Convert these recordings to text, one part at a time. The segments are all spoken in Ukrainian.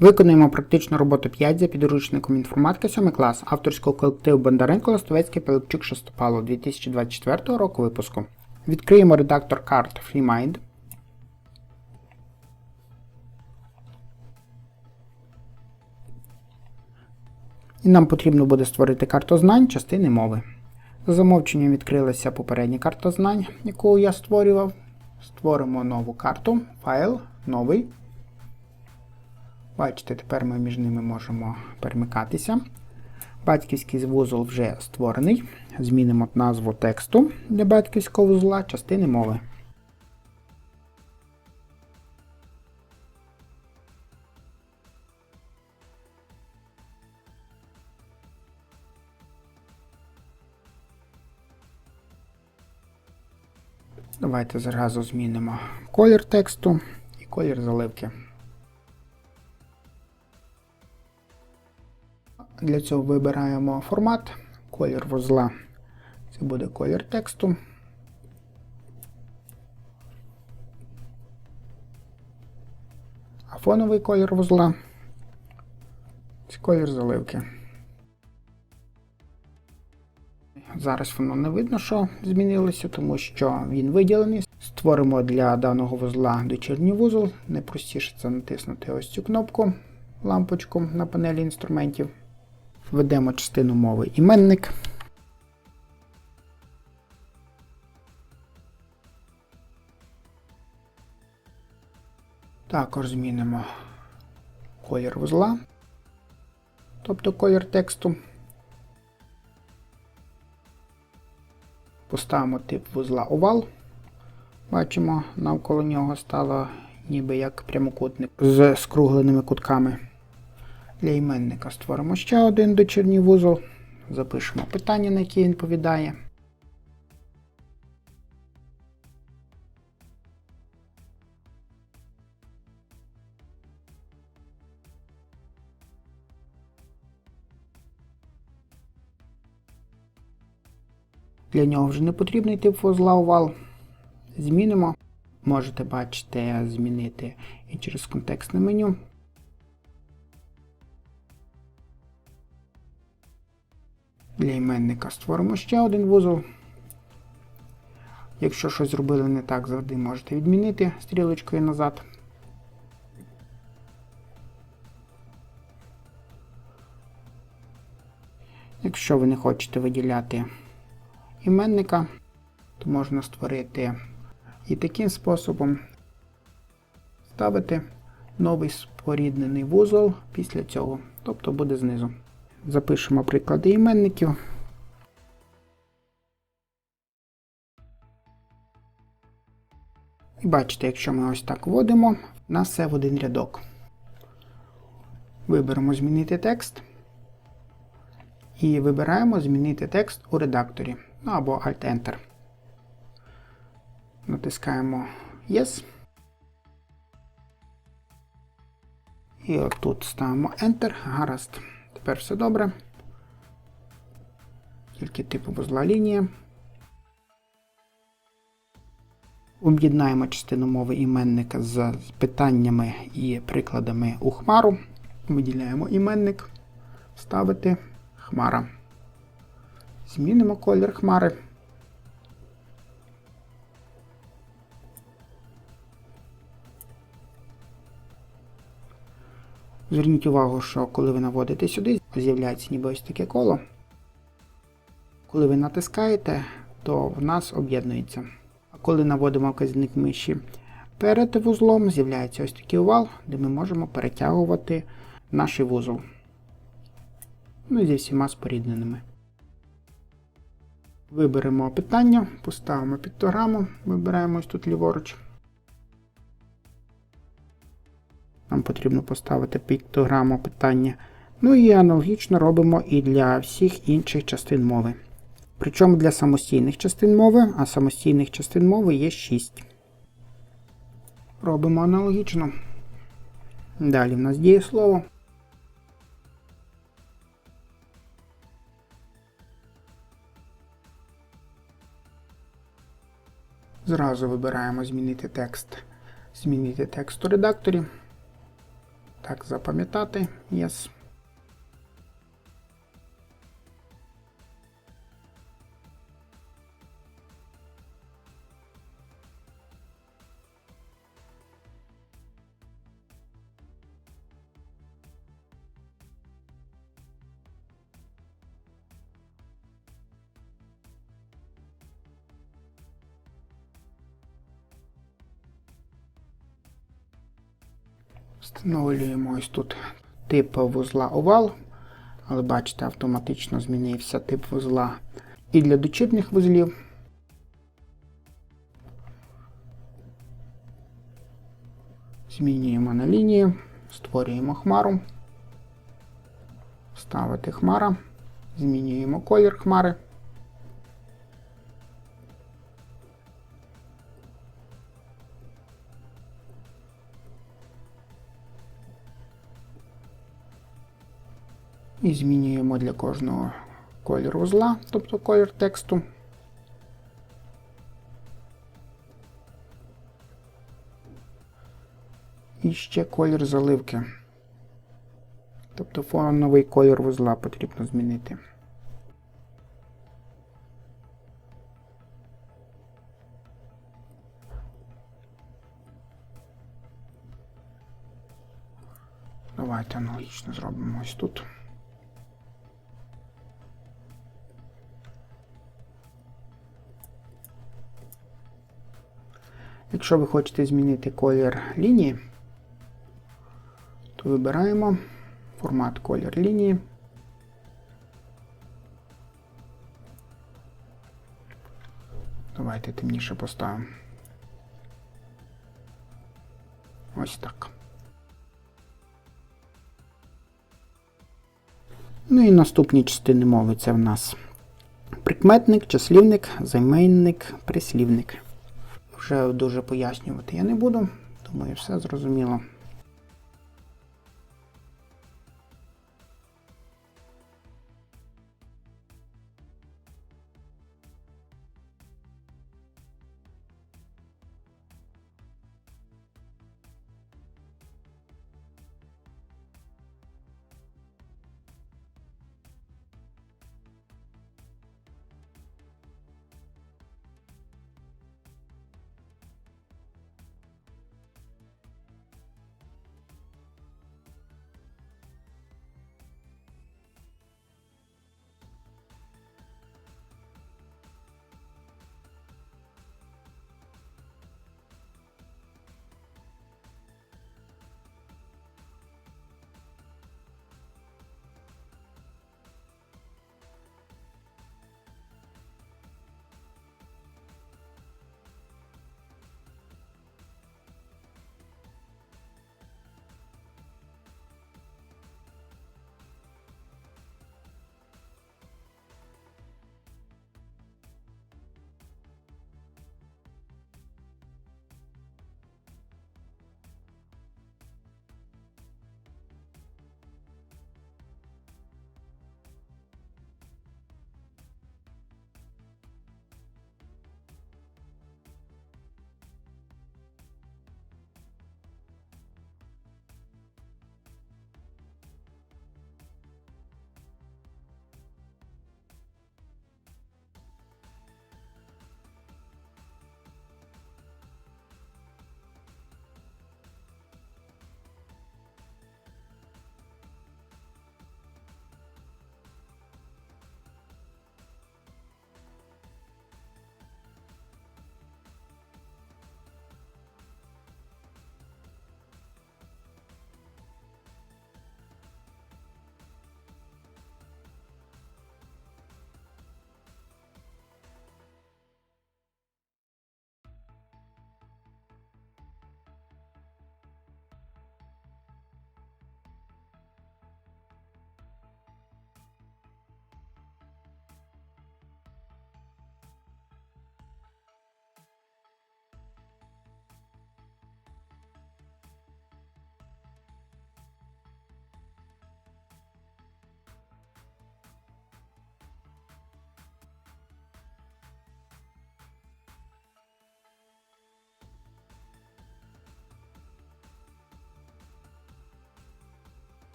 Виконуємо практичну роботу 5 за підручником інформатика 7 клас авторського колективу Бондаренко Ластовецький Пилипчук Шестопало 2024 року випуску. Відкриємо редактор карт FreeMind. І нам потрібно буде створити карту знань частини мови. За замовченням відкрилася попередня карта знань, яку я створював. Створимо нову карту, файл, новий. Бачите, тепер ми між ними можемо перемикатися. Батьківський вузол вже створений. Змінимо назву тексту для батьківського вузла частини мови. Давайте зразу змінимо колір тексту і колір заливки. Для цього вибираємо формат, колір вузла. Це буде колір тексту. А фоновий колір вузла це колір заливки. Зараз воно не видно, що змінилося, тому що він виділений. Створимо для даного вузла дочірній вузол. Найпростіше це натиснути ось цю кнопку, лампочку на панелі інструментів. Введемо частину мови іменник. Також змінимо колір вузла, тобто колір тексту. Поставимо тип вузла овал. Бачимо, навколо нього стало ніби як прямокутник з скругленими кутками. Для іменника створимо ще один дочірній вузол. Запишемо питання, на які він відповідає. Для нього вже не потрібний тип вузла овал. Змінимо. Можете бачите, змінити і через контекстне меню. Для іменника створимо ще один вузол. Якщо щось зробили не так, завжди можете відмінити стрілочкою назад. Якщо ви не хочете виділяти іменника, то можна створити і таким способом ставити новий споріднений вузол після цього, тобто буде знизу. Запишемо приклади іменників. І бачите, якщо ми ось так вводимо, у нас все в один рядок. Виберемо змінити текст. І вибираємо змінити текст у редакторі. Ну або Alt-Enter. Натискаємо Yes. І отут ставимо Enter. Гаразд. Тепер все добре. Тільки типу вузла лінія. Об'єднаємо частину мови іменника з питаннями і прикладами у хмару. Виділяємо іменник, ставити хмара. Змінимо колір хмари. Зверніть увагу, що коли ви наводите сюди, з'являється ніби ось таке коло. Коли ви натискаєте, то в нас об'єднується. А коли наводимо вказівник миші перед вузлом, з'являється ось такий овал, де ми можемо перетягувати наш вузол. Ну і зі всіма спорідненими. Виберемо питання, поставимо піктограму, вибираємо ось тут ліворуч. Нам потрібно поставити піктограму питання. Ну і аналогічно робимо і для всіх інших частин мови. Причому для самостійних частин мови, а самостійних частин мови є 6. Робимо аналогічно. Далі в нас діє слово. Зразу вибираємо змінити текст. Змінити текст у редакторі. Так запам'ятати. Yes. Встановлюємо ось тут тип вузла овал, але бачите, автоматично змінився тип вузла і для дочірніх вузлів. Змінюємо на лінії, створюємо хмару, ставити хмара, змінюємо колір хмари. І змінюємо для кожного колір вузла, тобто колір тексту. І ще колір заливки. Тобто фоновий колір вузла потрібно змінити. Давайте аналогічно зробимо ось тут. Якщо ви хочете змінити колір лінії, то вибираємо формат колір лінії. Давайте темніше поставимо. Ось так. Ну і наступні частини мови це в нас прикметник, числівник, займенник, прислівник. Вже дуже пояснювати я не буду, думаю, все зрозуміло.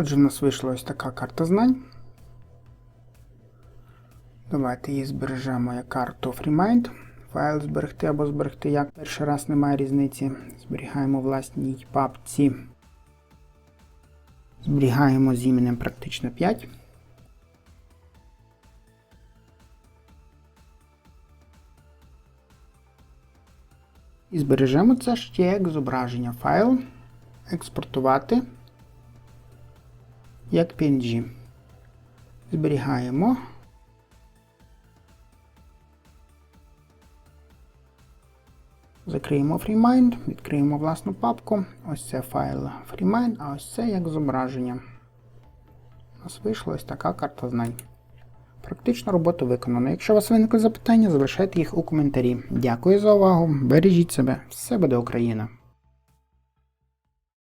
Отже, в нас вийшла ось така карта знань. Давайте її збережемо як карту FreeMind. Файл зберегти або зберегти як. Перший раз немає різниці. Зберігаємо власній папці. Зберігаємо з іменем практично 5. І збережемо це ще як зображення. Файл. Експортувати як PNG. Зберігаємо. Закриємо FreeMind, відкриємо власну папку. Ось це файл FreeMind, а ось це як зображення. У нас вийшла ось така карта знань. Практично робота виконана. Якщо у вас виникли запитання, залишайте їх у коментарі. Дякую за увагу. Бережіть себе. Все буде Україна!